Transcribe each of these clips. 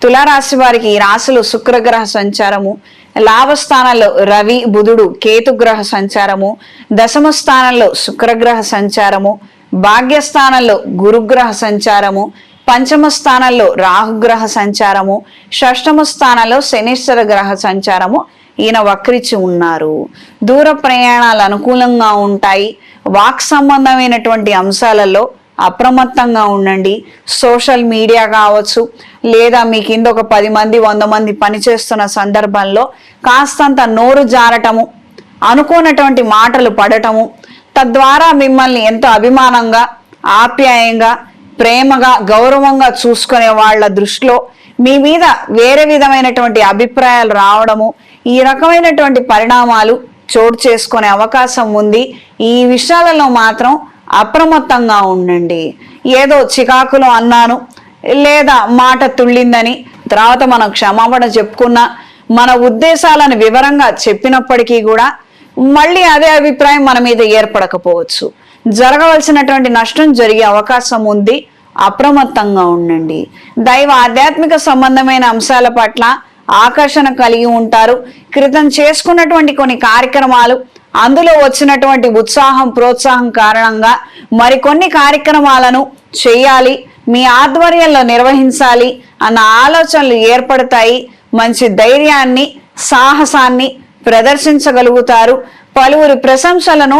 తులారాశి వారికి ఈ రాశులు శుక్రగ్రహ సంచారము లాభస్థానంలో రవి బుధుడు కేతుగ్రహ సంచారము దశమ స్థానంలో శుక్రగ్రహ సంచారము భాగ్యస్థానంలో గురుగ్రహ సంచారము పంచమ స్థానంలో రాహుగ్రహ సంచారము షష్టమ స్థానంలో శనిశ్వర గ్రహ సంచారము. ఈయన వక్రిచి ఉన్నారు. దూర ప్రయాణాలు అనుకూలంగా ఉంటాయి. వాక్ సంబంధమైనటువంటి అంశాలలో అప్రమత్తంగా ఉండండి. సోషల్ మీడియా కావచ్చు లేదా మీ కింద ఒక పది మంది వంద మంది పనిచేస్తున్న సందర్భంలో కాస్తంత నోరు జారటము అనుకోనటువంటి మాటలు పడటము తద్వారా మిమ్మల్ని ఎంతో అభిమానంగా ఆప్యాయంగా ప్రేమగా గౌరవంగా చూసుకునే వాళ్ళ దృష్టిలో మీ మీద వేరే విధమైనటువంటి అభిప్రాయాలు రావడము ఈ రకమైనటువంటి పరిణామాలు చోటు చేసుకునే అవకాశం ఉంది. ఈ విషయాలలో మాత్రం అప్రమత్తంగా ఉండండి. ఏదో చికాకులో అన్నాను లేదా మాట తుళ్ళిందని. తర్వాత మనం క్షమాపణ చెప్పుకున్నా మన ఉద్దేశాలను వివరంగా చెప్పినప్పటికీ కూడా మళ్ళీ అదే అభిప్రాయం మన మీద ఏర్పడకపోవచ్చు. జరగవలసినటువంటి నష్టం జరిగే అవకాశం ఉంది. అప్రమత్తంగా ఉండండి. దైవ ఆధ్యాత్మిక సంబంధమైన అంశాల పట్ల ఆకర్షణ కలిగి ఉంటారు. క్రితం చేసుకున్నటువంటి కొన్ని కార్యక్రమాలు అందులో వచ్చినటువంటి ఉత్సాహం ప్రోత్సాహం కారణంగా మరికొన్ని కార్యక్రమాలను చేయాలి మీ ఆధ్వర్యంలో నిర్వహించాలి అన్న ఆలోచనలు ఏర్పడతాయి. మంచి ధైర్యాన్ని సాహసాన్ని ప్రదర్శించగలుగుతారు. పలువురి ప్రశంసలను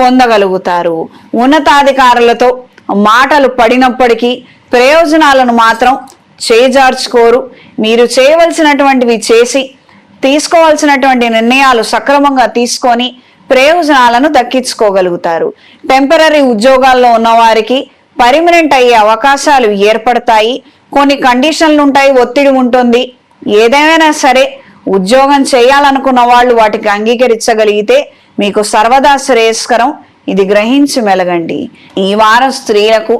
పొందగలుగుతారు. ఉన్నతాధికారులతో మాటలు పడినప్పటికీ ప్రయోజనాలను మాత్రం చేజార్చుకోరు. మీరు చేయవలసినటువంటివి చేసి తీసుకోవాల్సినటువంటి నిర్ణయాలు సక్రమంగా తీసుకొని ప్రయోజనాలను దక్కించుకోగలుగుతారు. టెంపరీ ఉద్యోగాల్లో ఉన్నవారికి పర్మనెంట్ అయ్యే అవకాశాలు ఏర్పడతాయి. కొన్ని కండిషన్లు ఉంటాయి ఒత్తిడి ఉంటుంది ఏదేమైనా సరే ఉద్యోగం చేయాలనుకున్న వాళ్ళు వాటికి అంగీకరించగలిగితే మీకు సర్వదా శ్రేయస్కరం. ఇది గ్రహించి మెలగండి. ఈ వారం స్త్రీలకు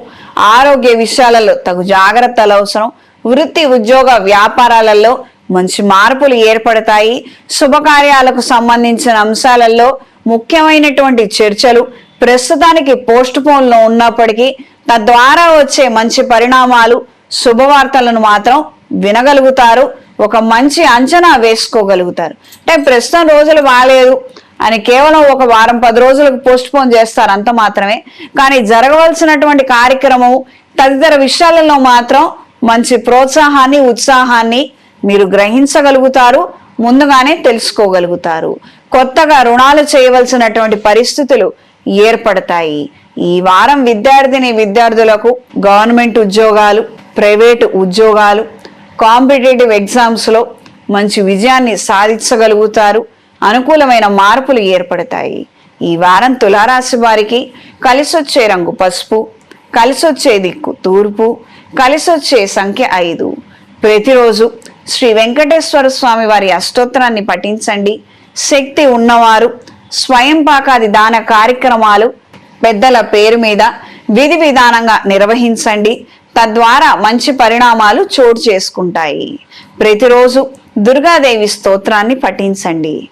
ఆరోగ్య విషయాలలో తగు జాగ్రత్తలు అవసరం. వృత్తి ఉద్యోగ వ్యాపారాలలో మంచి మార్పులు ఏర్పడతాయి. శుభకార్యాలకు సంబంధించిన అంశాలలో ముఖ్యమైనటువంటి చర్చలు. ప్రస్తుతానికి పోస్ట్ పోన్లో ఉన్నప్పటికీ తద్వారా వచ్చే మంచి పరిణామాలు శుభవార్తలను మాత్రం వినగలుగుతారు. ఒక మంచి అంచనా వేసుకోగలుగుతారు. అంటే ప్రస్తుతం రోజులు బాగాలేదు అని కేవలం ఒక వారం పది రోజులకు పోస్ట్ పోన్ చేస్తారు అంత మాత్రమే. కానీ జరగవలసినటువంటి కార్యక్రమం తదితర విషయాలలో మాత్రం మంచి ప్రోత్సాహాన్ని ఉత్సాహాన్ని మీరు గ్రహించగలుగుతారు ముందుగానే తెలుసుకోగలుగుతారు. కొత్తగా రుణాలు చేయవలసినటువంటి పరిస్థితులు ఏర్పడతాయి. ఈ వారం విద్యార్థిని విద్యార్థులకు గవర్నమెంట్ ఉద్యోగాలు ప్రైవేటు ఉద్యోగాలు కాంపిటేటివ్ ఎగ్జామ్స్లో మంచి విజయాన్ని సాధించగలుగుతారు. అనుకూలమైన మార్పులు ఏర్పడతాయి. ఈ వారం తులారాశి వారికి కలిసొచ్చే రంగు పసుపు కలిసొచ్చే దిక్కు తూర్పు కలిసొచ్చే సంఖ్య ఐదు. ప్రతిరోజు శ్రీ వెంకటేశ్వర స్వామి వారి అష్టోత్తరాన్ని పఠించండి. శక్తి ఉన్నవారు స్వయం పాకాది దాన కార్యక్రమాలు పెద్దల పేరు మీద విధి విధానంగా నిర్వహించండి. తద్వారా మంచి పరిణామాలు చోటు చేసుకుంటాయి. ప్రతిరోజు దుర్గాదేవి స్తోత్రాన్ని పఠించండి.